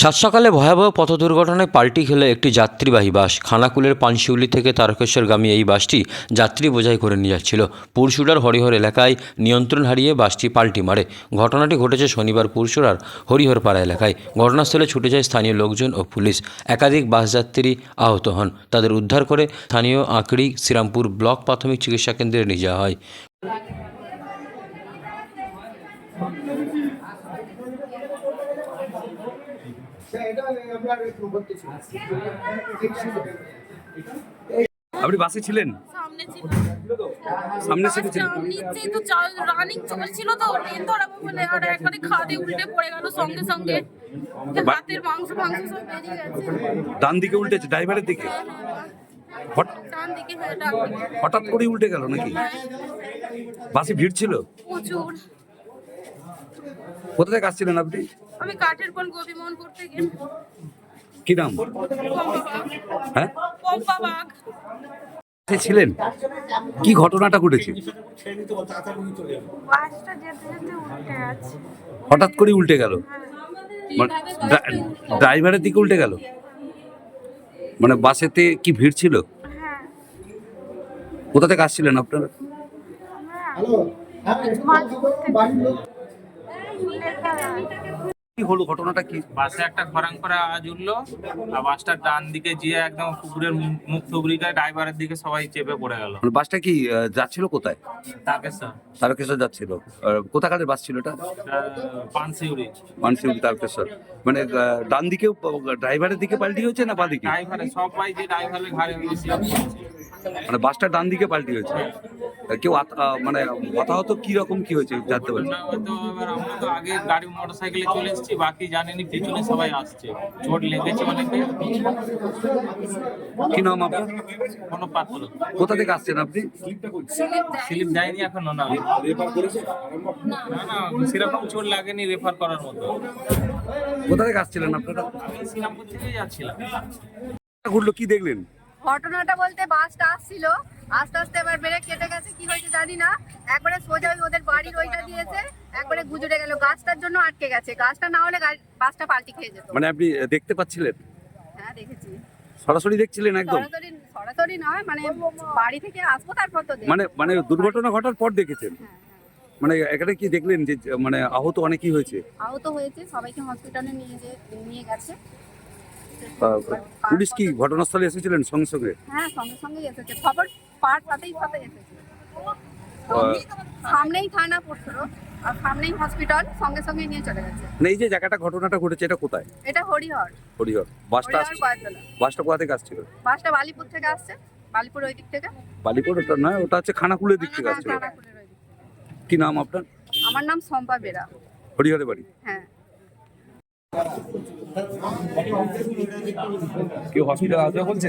সাত সকালে ভয়াবহ পথ দুর্ঘটনায় পাল্টি খেলে একটি যাত্রীবাহী বাস। খানাকুলের পানশিউলি থেকে তারকেশ্বরগামী এই বাসটি যাত্রী বোঝাই করে নিয়ে যাচ্ছিল। পুরসুরার হরিহর এলাকায় নিয়ন্ত্রণ হারিয়ে বাসটি পাল্টি মারে। ঘটনাটি ঘটেছে শনিবার পুরসুরার হরিহরপাড়া এলাকায়। ঘটনাস্থলে ছুটে যায় স্থানীয় লোকজন ও পুলিশ। একাধিক বাস যাত্রী আহত হন। তাদের উদ্ধার করে স্থানীয় আঁকড়ি শ্রীরামপুর ব্লক প্রাথমিক চিকিৎসা কেন্দ্রে নিয়ে যাওয়া হয়। আপনি বাসে ছিলেন? সামনে ছিল। সামনে সিটে ছিলেন। নিচেই তো রানিং চলছিল তো ট্রেন ধরাবো বলে আর একবারে খাদে উল্টে পড়ে গেল সঙ্গে সঙ্গে। হাতের মাংস মাংস সব বেরিয়ে গেছে। ডান দিকে উল্টেছে ড্রাইভারের দিকে? হ্যাঁ, হ্যাঁ, হ্যাঁ দিকে। হঠাৎ করে উল্টে গেল নাকি? বাসে ভিড় ছিল? প্রচুর। কোথা থেকে আসছিলেন আপনি? আমি কাঠের কোন গোবিমোহন করতে গিয়ে কি নাম? হ্যাঁ? পম্পা ছিলেন? কি ঘটনাটা ঘটেছে? বাসটা যেতে যেতে উল্টে হঠাৎ করে উল্টে গেল? মানে ড্রাইভারের দিকে উল্টে গেল? মানে বাসেতে কি ভিড় ছিল? হ্যাঁ। কোথা থেকে আসছিলেন আপনারা? কি হলো ঘটনাটা কি? বাসে একটা খরাং করে আওয়াজ উঠল আর বাসটার ডান দিকে গিয়ে একদম পুকুরের মুখ থুবড়িটায় ড্রাইভারের দিকে সবাই চেপে পড়ে গেল। মানে বাসটা কি আহ, যাচ্ছিল কোথায়? তাকে স্যার তারকেশ্বর যাচ্ছিল। আর কোথাকারের বাস ছিল এটা? পানসিউরি মানসিউরি তারকেশ্বর। মানে আহ, ডান দিকে ড্রাইভারের দিকে পাল্টি হয়েছে না বাঁ দিকে? ড্রাইভারে সবাই যে ড্রাইভারের ঘাড়ে মানে বাসটা ডান দিকে পাল্টি হয়েছে? আহ, কেউ মানে হতাহত কি রকম কি হয়েছে জানতে পারছি আমরা তো আগে গাড়ি মোটর সাইকেলে চলে এসেছি বাকি জানেনি পিছনে সবাই আসছে। চোট লেগেছে অনেকে। কি নাম আপনার? কোনো পাত্র। কোথা থেকে আসছেন আপনি? স্লিপ দেয়নি এখনও না। না না সেরকম চোট লাগেনি রেফার করার মতো। কোথা থেকে আসছিলেন আপনারা? আমি শ্রীরামপুর থেকেই যাচ্ছিলাম। ঘুরলো কি দেখলেন? ঘটনাটা বলতে বাসটা আসছিল। আস্তে আস্তে এবার ব্রেক কেটে গেছে কি হয়েছে জানি না। একবারে সোজা ওদের বাড়ির ওইটা দিয়েছে একবারে গুজরে গেল। গাছটার জন্য আটকে গেছে। গাছটা না হলে বাসটা পাল্টি খেয়ে যেত। মানে আপনি দেখতে পাচ্ছিলেন? হ্যাঁ দেখেছি। সরাসরি দেখছিলেন একদম? সরাসরি নয় মানে বাড়ি থেকে আসব তারপর তো মানে মানে দুর্ঘটনা ঘটার পর দেখেছেন? হ্যাঁ, হ্যাঁ। মানে এখানে কি দেখলেন যে মানে আহত অনেকই হয়েছে? আহত হয়েছে সবাইকে হসপিটালে নিয়ে যে নিয়ে গেছে। পুলিশ কি ঘটনাস্থলে এসেছিলেন সঙ্গে সঙ্গে? হ্যাঁ সঙ্গে সঙ্গে এসেছে। খবর পার সাথেই সাথে এসেছে। সামনেই থানা পড়ছিল আর সামনেই হসপিটাল সঙ্গে সঙ্গে নিয়ে চলে গেছে। মানে এই যে জায়গাটা ঘটনাটা ঘটেছে এটা কোথায়? এটা হরিহর। হরিহর। বাসটা হরিহর আসছে? বাসটা কোথা থেকে আসছিল? বাসটা বালিপুর থেকে আসছে বালিপুর ওই দিক থেকে। বালিপুর ওটা নয় ওটা হচ্ছে খানাকুলের দিক থেকে থেকে। কি নাম আপনার? আমার নাম সম্পা বেরা। হরিহরের বাড়ি? হ্যাঁ। কেউ হসপিটাল আসবে বলছে?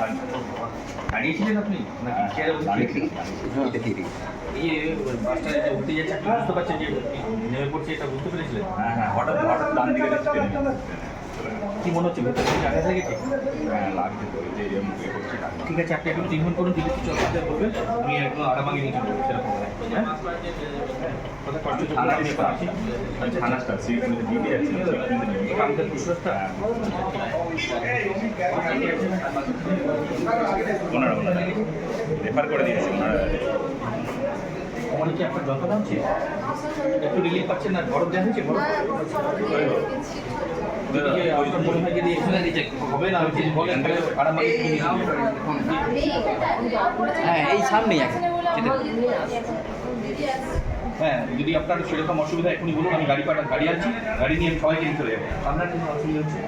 দাঁড়িয়েছিলেন আপনি? নাকি চেয়ারে বসে এই যে বাসটা যে উঠতে যাচ্ছে আপনি বুঝতে পারছেন যে নেমে পড়ছে এটা বুঝতে পেরেছিলেন? হ্যাঁ হ্যাঁ হঠাৎ হঠাৎ ডান দিকে কি মনে হচ্ছে ভেতর থেকে আঘাত লেগেছে? হ্যাঁ লাগছে তো যে ইয়ে। ঠিক আছে আপনি একটু ট্রিটমেন্ট করুন দিলে কিছু অসুবিধা করবেন আমি একদম আগামাগে নিয়ে চলবো সেরকম। হ্যাঁ? কোথায় কষ্ট থানা নিয়ে আসছি থানাটা সিভিল ডিউটি আছে। আমাদের পুরস্কারটা ওনারা ওনারা রেফার করে দিয়েছে ওনারা মনে কি আপনার যন্ত্রণা হচ্ছে? একটু রিলিফ পাচ্ছেন না? দেওয়া মনে হয়। হ্যাঁ এই সামনেই আছে। হ্যাঁ যদি আপনার সেরকম অসুবিধা এখনই বলুন আমি গাড়ি পাঠা গাড়ি আছি গাড়ি নিয়ে সবাইকে নিয়ে চলে যাব। আপনার কি অসুবিধা হচ্ছে?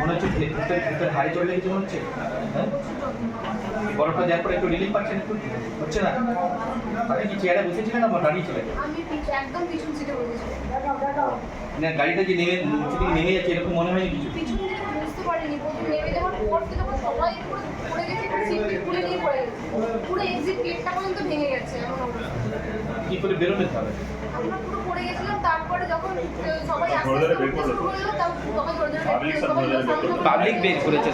মনে হচ্ছে ভেতরে ভেতরে হাই চলে কিছু মনে হচ্ছে? হ্যাঁ? বরফটা দেওয়ার পরে একটু রিলিফ পাচ্ছেন একটু? হচ্ছে না? আপনি কি চেয়ারে বসেছিলেন না দাঁড়িয়ে চলে আমি একদম পিছন সিটে বসেছি না গাড়িটা যে নেমে নেমে যাচ্ছে এরকম মনে হয়নি কিছু? নেমে যখন পড়তে যখন সবাই পুরো পড়ে গেছে সিট খুলে নিয়ে পড়ে গেছে। পুরো এক্সিট গেটটা পর্যন্ত ভেঙে গেছে এমন অবস্থা। কি করে বেরোলেন তাহলে? আমরা পুরো পড়ে গেছিলাম তারপরে যখন সবাই আস্তে আস্তে করল। পাবলিক বের করেছে